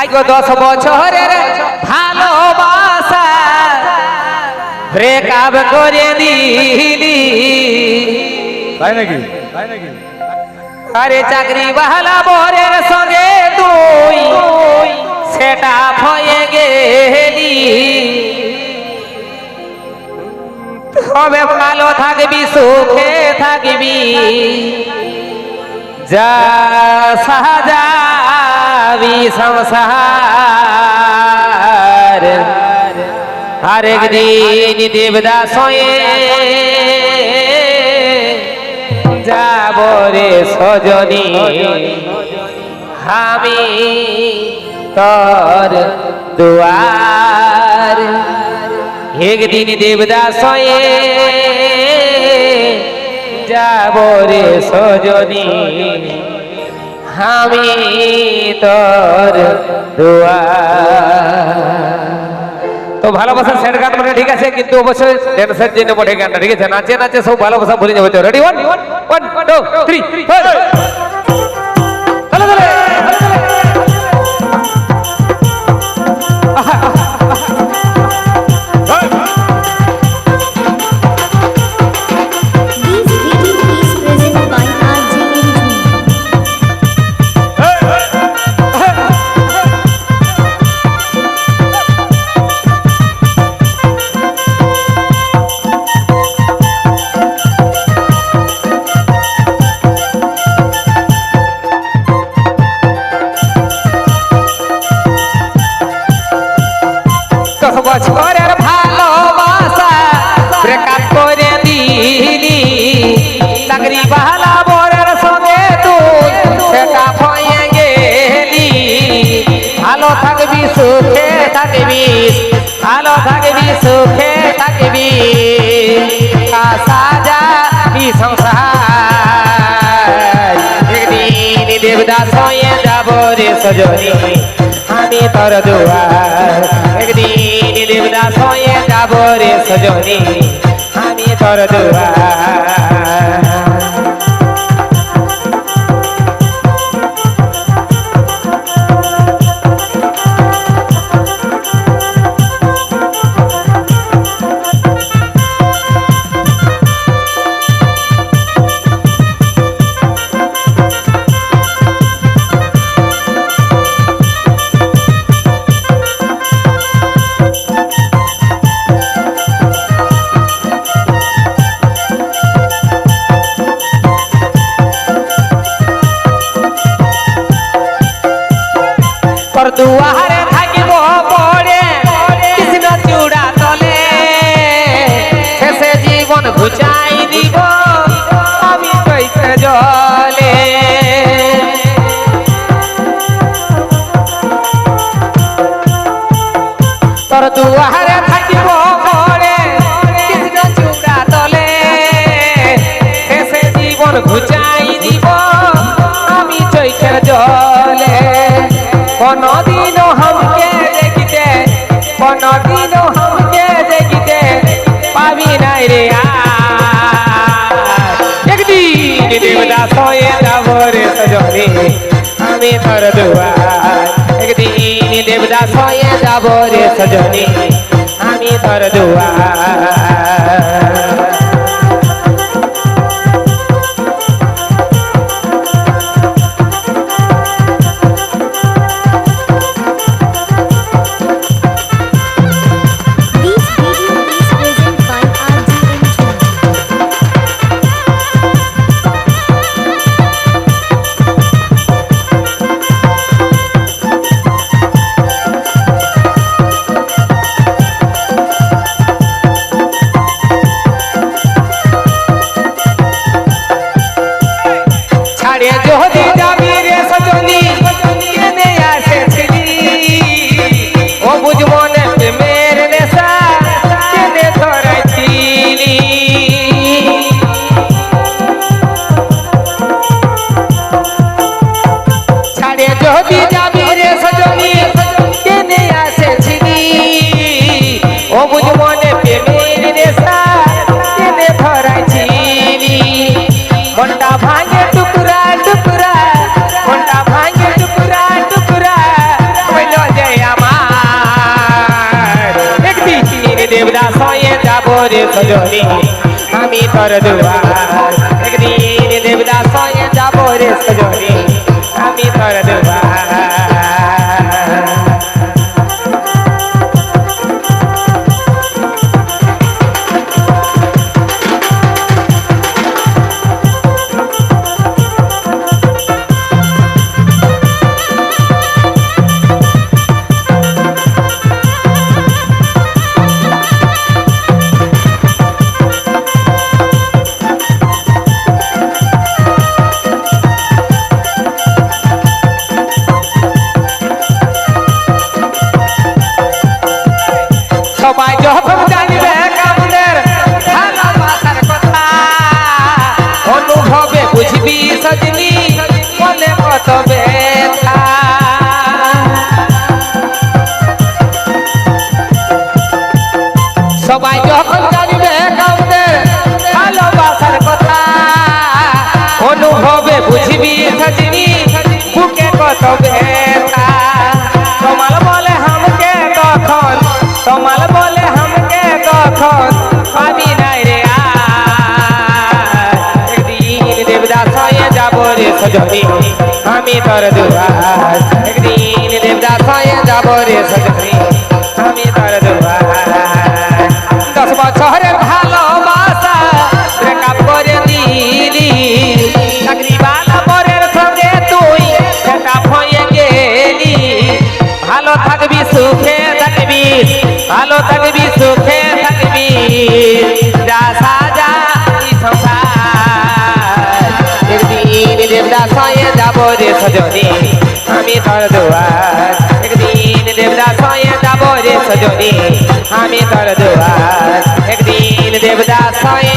I go দশ বছরের ভালোবাসা। ব্রেক আপ করে দিলি। তাই নাকি? তাই নাকি আরে চাকরি বাহালা বরের সঙ্গে তুই সেটা হয়ে গেলি। তবে ভালো থাকবি সুখে থাকবি। যা সাজাবি সংসার আরেক দিন দেবদাস হয়ে যাব রে সজনী। আমি তোর দুয়ার। একদিন দেবদাস হয়ে যাব রে সজনী। আমি তোর দোয়া। তো ভালোবাসা সেট গান মানে ঠিক আছে, কিন্তু অবশ্যই ড্যান্সের জন্য বটে গানটা, ঠিক আছে? নাচে নাচে সব ভালোবাসা ভুলে যাবে। তো ready one one two three four থাকবি ভালো থাকবি সুখে থাকবি আশা যাবি সংসার? দেবদাস হয়ে যাব রে সজনী, আমি তোর দুয়ার। একদিন দেবদাস হয়ে যাব রে সজনী, আমি তোর দুয়ার। দুয়ারে থাকিব পড়ে কৃষ্ণ চূড়া তলে। শেষে জীবন ঘুচাই দিব আমি চৈতের জলে। কোনদিনও হামকে দেখিতে, কোনদিনও হামকে দেখিতে পাবি নাই রে একদিন দেবদাস যাব রে সজনী, আমি তোর দুয়ার। একদিন দেবদাস হয়ে যাব রে সজনী আমি ধর দুয়ার। প্রাণে যদি যাবি রে সজনী কেনে আসেছিলি ও বুঝ মনে প্রেমের নেশা কেনে ধরাইছিলি মনটা ভাঙে টুকুরা টুকুরা, মনটা ভাঙে টুকুরা টুকুরা, হইল যে আমার। একদিন দেবদাস হয়ে যাব রে সজনী, আমি তোর দুয়ার। একদিন দেবদাস হয়ে যাব রে সজনী। বুঝবি সজনি মনে কত ব্যথা। সবাই যখন জানবে কামদের ভালোবাসার কথা, অনুভবে বুঝবি সজনি বুকে কত ব্যথা। তোমার বলে হামকে তখন তোমার বলে হামকে তখন সজনী আমি তোর দুয়ার একদিন দেবদাস হয়ে যাব রে সজনী আমি তোর দুয়ার দশ বছরের পরে সজনী, আমি তোর দুয়ার। একদিন দেবদাস হয়ে যাব রে সজনী, আমি তোর দুয়ার। একদিন দেবদাস হয়ে